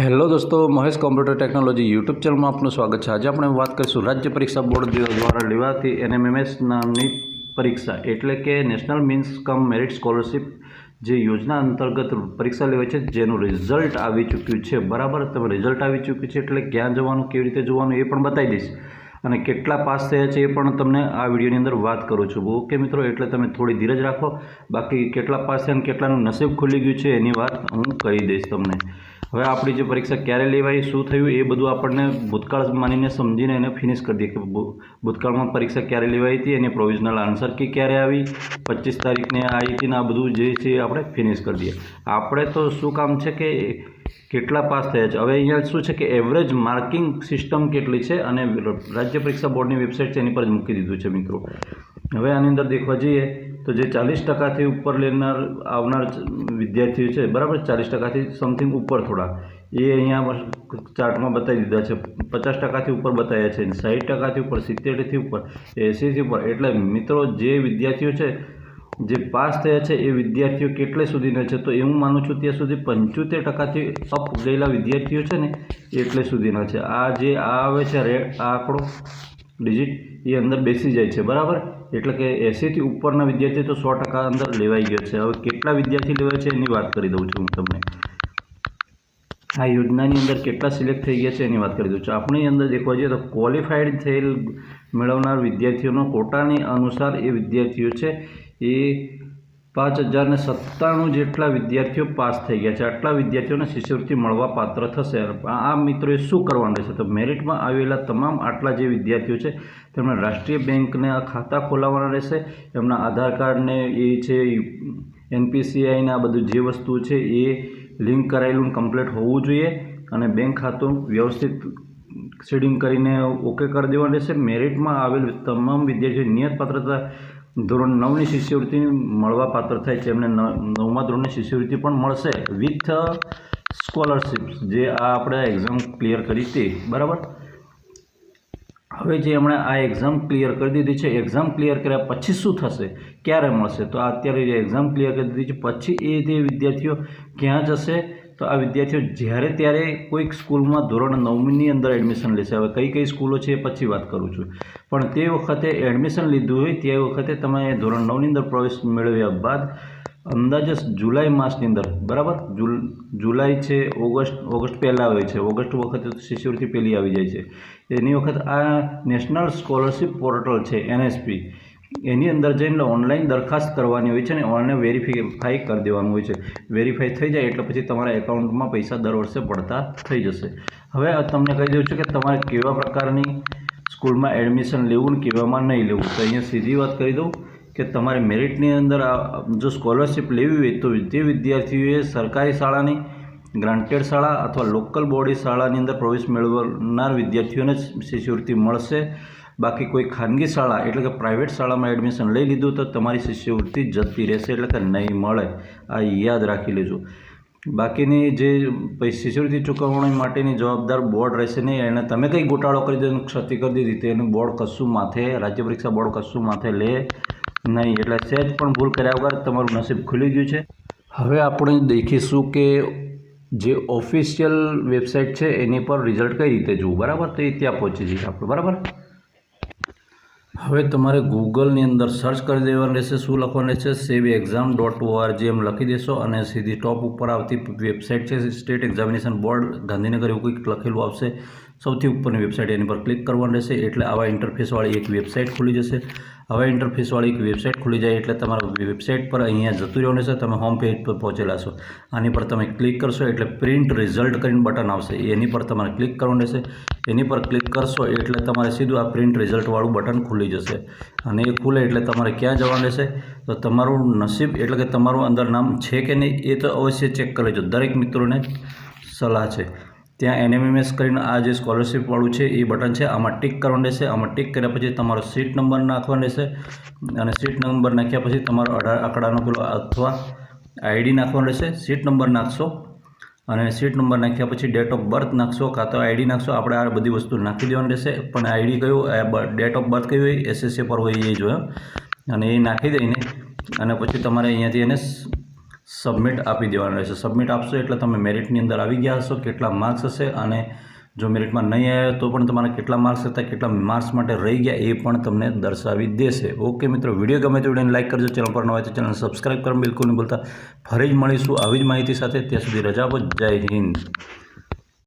Hello દોસ્તો, Mahesh computer technology YouTube ચેનલમાં આપનું સ્વાગત છે. આજે આપણે વાત કરીશું રાજ્ય પરીક્ષા બોર્ડ દ્વારા લેવાતી એનએમએમએસ નામની પરીક્ષા, એટલે કે national means cum merit scholarship જે યોજના અંતર્ગત પરીક્ષા લેવાય છે, જેનું રિઝલ્ટ આવી ચૂક્યું છે. બરાબર, તમે રિઝલ્ટ આવી ચૂક્યું છે, એટલે ક્યાં જવાનું, કેવી રીતે જોવાનું એ પણ બતાવી દઈશ. અને કેટલા પાસ થયા છે એ પણ તમને આ વિડીયોની અંદર વાત કરું છું. ઓકે મિત્રો, એટલે તમે થોડી ધીરજ રાખો. બાકી કેટલા પાસ થયા અને કેટલાનું નસીબ ખુલી ગયું છે એની વાત હું કહી દઈશ તમને. હવે આપણી જે પરીક્ષા ક્યારે લેવાય, શું થયું, એ બધું આપણને ભૂતકાળ માનીને સમજીને એને ફિનિશ કરી દઈએ કે ભૂતકાળમાં પરીક્ષા ક્યારે લેવાઈ હતી, એની પ્રોવિઝનલ આન્સર કે ક્યારે આવી, પચીસ તારીખને આવી હતી ને આ બધું જે છે આપણે ફિનિશ કરી દઈએ. આપણે તો શું કામ છે કે કેટલા પાસ થયા છે? હવે અહીંયા શું છે કે એવરેજ માર્કિંગ સિસ્ટમ કેટલી છે અને રાજ્ય પરીક્ષા બોર્ડની વેબસાઇટ છે એની પર જ મૂકી દીધું છે મિત્રો. હવે આની અંદર દેખવા જઈએ તો જે ચાલીસ ટકાથી ઉપર લેનાર, આવનાર વિદ્યાર્થીઓ છે, બરાબર ચાલીસ ટકાથી સમથિંગ ઉપર થોડા. એ અહીંયા ચાર્ટમાં બતાવી દીધા છે. પચાસ ટકાથી ઉપર બતાવ્યા છે સાઠ ટકાથી ઉપર, સિત્તેરથી ઉપર એંસીથી ઉપર. એટલે મિત્રો, જે વિદ્યાર્થીઓ છે, જે પાસ થયા છે, એ વિદ્યાર્થીઓ કેટલે સુધીના છે? તો હું માનું છું ત્યાં સુધી પંચોતેર ટકાથી અપ ગયેલા વિદ્યાર્થીઓ છે ને, એટલે સુધીના છે. આ જે આ આવે છે રેડ આ આંકડો ડિજિટ એ અંદર બેસી જાય છે, બરાબર? એટલે કે એંસીથી ઉપરના વિદ્યાર્થી તો સો ટકા અંદર લેવાઈ ગયો છે. હવે કેટલા વિદ્યાર્થી લેવાય છે એની વાત કરી દઉં છું હું તમને. આ યોજનાની અંદર કેટલા સિલેક્ટ થઈ ગયા છે એની વાત કરી દઉં છું. આપણી અંદર દેખવા જઈએ તો ક્વોલિફાઈડ થયેલ મેળવનાર વિદ્યાર્થીઓનો કોટાની અનુસાર એ વિદ્યાર્થીઓ છે એ પાંચ હજારને સત્તાણું જેટલા વિદ્યાર્થીઓ પાસ થઈ ગયા છે. આટલા વિદ્યાર્થીઓને શિષ્યવૃત્તિ મળવા પાત્ર થશે. આ મિત્રોએ શું કરવાનું રહેશે? તો મેરિટમાં આવેલા તમામ આટલા જે વિદ્યાર્થીઓ છે, તેમણે રાષ્ટ્રીય બેંકને આ ખાતા ખોલાવવાના રહેશે. એમના આધાર કાર્ડને એ છે એનપીસીઆઈને આ બધું જે વસ્તુ છે એ લિંક કરાયેલું કમ્પ્લીટ હોવું જોઈએ. અને બેંક ખાતું વ્યવસ્થિત શેડિંગ કરીને ઓકે કરી દેવાનું રહેશે. મેરિટમાં આવેલ તમામ વિદ્યાર્થીઓ નિયત પાત્રતા ધોરણ નવની શિષ્યવૃત્તિ મળવા પાત્ર થાય છે. એમને નવમા ધોરણની શિષ્યવૃત્તિ પણ મળશે વિથ સ્કોલરશિપ, જે આ આપણે એક્ઝામ ક્લિયર કરી હતી. બરાબર? હવે જે એમણે આ એક્ઝામ ક્લિયર કરી દીધી છે, એક્ઝામ ક્લિયર કર્યા પછી શું થશે? ક્યારે મળશે? તો અત્યારે જે એક્ઝામ ક્લિયર કરી દીધી છે, પછી એ જે વિદ્યાર્થીઓ ક્યાં જશે? તો આ વિદ્યાર્થીઓ જ્યારે ત્યારે કોઈક સ્કૂલમાં ધોરણ નવમીની અંદર એડમિશન લેશે. હવે કઈ કઈ સ્કૂલો છે એ પછી વાત કરું છું. પણ તે વખતે એડમિશન લીધું હોય તે વખતે તમે ધોરણ નવની અંદર પ્રવેશ મેળવ્યા બાદ અંદાજે જુલાઈ માસની અંદર, બરાબર? જુલાઈ છે, ઓગસ્ટ ઓગસ્ટ પહેલાં આવે છે. ઓગસ્ટ વખતે શિષ્યવૃત્તિ પહેલી આવી જાય છે. એની વખત આ નેશનલ સ્કોલરશિપ પોર્ટલ છે, એનએસપી. એની અંદર જઈને ઓનલાઈન દરખાસ્ત કરવાની હોય છે ને ઓનલાઈન વેરીફાઈ કરી દેવાનું હોય છે. વેરીફાઈ થઈ જાય એટલે પછી તમારા એકાઉન્ટમાં પૈસા દર વર્ષે પડતા થઈ જશે. હવે તમને કહી દઉં છું કે તમારે કેવા પ્રકારની સ્કૂલમાં એડમિશન લેવું ને કેવામાં નહીં લેવું. તો અહીંયા સીધી વાત કરી દઉં કે તમારે મેરિટની અંદર જો સ્કોલરશિપ લેવી હોય તો તે વિદ્યાર્થીઓએ સરકારી શાળાની ગ્રાન્ટેડ શાળા અથવા લોકલ બોડી શાળાની અંદર પ્રવેશ મેળવનાર વિદ્યાર્થીઓને શિષ્યવૃત્તિ મળશે. બાકી કોઈ ખાનગી શાળા, એટલે કે પ્રાઇવેટ શાળામાં એડમિશન લઈ લીધું તો તમારી શિષ્યવૃત્તિ જતી રહેશે એટલે કે નહીં મળે. આ યાદ રાખી લેજો. બાકીની જે શિષ્યવૃત્તિ ચૂકવણી માટેની જવાબદાર બોર્ડ રહેશે નહીં, એને તમે કંઈ ગોટાળો કરી દીધો, ક્ષતિ કરી દીધી, તો એનું બોર્ડ કશું માથે, રાજ્ય પરીક્ષા બોર્ડ કશું માથે લે નહીં. એટલે સહેજ પણ ભૂલ કર્યા વગર તમારું નસીબ ખુલી ગયું છે. હવે આપણે દેખીશું કે જે ઓફિશિયલ વેબસાઇટ છે, એની પર રિઝલ્ટ કઈ રીતે જોવું. બરાબર? તો એ ત્યાં પહોંચી જઈએ આપણે. બરાબર? હવે તમારે ગૂગલની અંદર સર્ચ કરી દેવાનું રહેશે, શું લખવાનું રહેશે? સેવ એક્ઝામ ડોટ ઓઆરજી એમ લખી દેશો અને સીધી ટોપ ઉપર આવતી વેબસાઇટ છે સ્ટેટ એક્ઝામિનેશન બોર્ડ ગાંધીનગર એવું કંઈક લખેલું આવશે. સૌથી ઉપરની વેબસાઇટ એની પર ક્લિક કરવાનું રહેશે. એટલે આવા ઇન્ટરફેસવાળી એક વેબસાઇટ ખુલી જશે. હવે ઇન્ટરફેસવાળી એક વેબસાઇટ ખુલી જાય એટલે તમારા વેબસાઇટ પર અહીંયા જતું રહેવાનું છે. તમે હોમ પેજ પર પહોંચેલા છો. આની પર તમે ક્લિક કરશો એટલે પ્રિન્ટ રિઝલ્ટ કરીને બટન આવશે. એની પર તમારે ક્લિક કરવાનું રહેશે. એની પર ક્લિક કરશો એટલે તમારે સીધું આ પ્રિન્ટ રિઝલ્ટવાળું બટન ખુલી જશે. અને એ ખુલે એટલે તમારે ક્યાં જવાનું રહેશે? તો તમારું નસીબ એટલે કે તમારું અંદર નામ છે કે નહીં એ તો અવશ્ય ચેક કરી દરેક મિત્રોને સલાહ છે. ત્યાં એનએમએમએસ કરીને આ જે સ્કોલરશીપવાળું છે, એ બટન છે, આમાં ટિક કરવાનું રહેશે. આમાં ટિક કર્યા પછી તમારો સીટ નંબર નાખવાનો રહેશે અને સીટ નંબર નાખ્યા પછી તમારો અઢાર આંકડાનો પેલો અથવા આઈડી નાખવાનો રહેશે. સીટ નંબર નાખશો અને સીટ નંબર નાખ્યા પછી ડેટ ઓફ બર્થ નાખશો કાં તો આઈડી નાખશો. આપણે આ બધી વસ્તુ નાખી દેવાની રહેશે. પણ આઈડી કયું? ડેટ ઓફ બર્થ કયું? હોય એસએસએ પર હોય એ જોયો. અને એ નાખી દઈને અને પછી તમારે અહીંયાથી એને સબમિટ આપી દેવાનું રહેશે. સબમિટ આપશો એટલે તમે મેરિટની અંદર આવી ગયા હશો, કેટલા માર્ક્સ હશે અને જો મેરિટમાં નહીં આવ્યા તો પણ તમારા કેટલા માર્ક્સ હતા, કેટલા માર્ક્સ માટે રહી ગયા એ પણ તમને દર્શાવી દેશે. ઓકે મિત્રો, વીડિયો ગમે તો વિડીયોને લાઇક કરજો, ચેનલ પર ન હોય તો ચેનલ સબસ્ક્રાઈબ કરવાનું બિલકુલ નહીં ભૂલતા. ફરી જ મળીશું આવી જ માહિતી સાથે. ત્યાં સુધી રજા પર જય હિન્દ.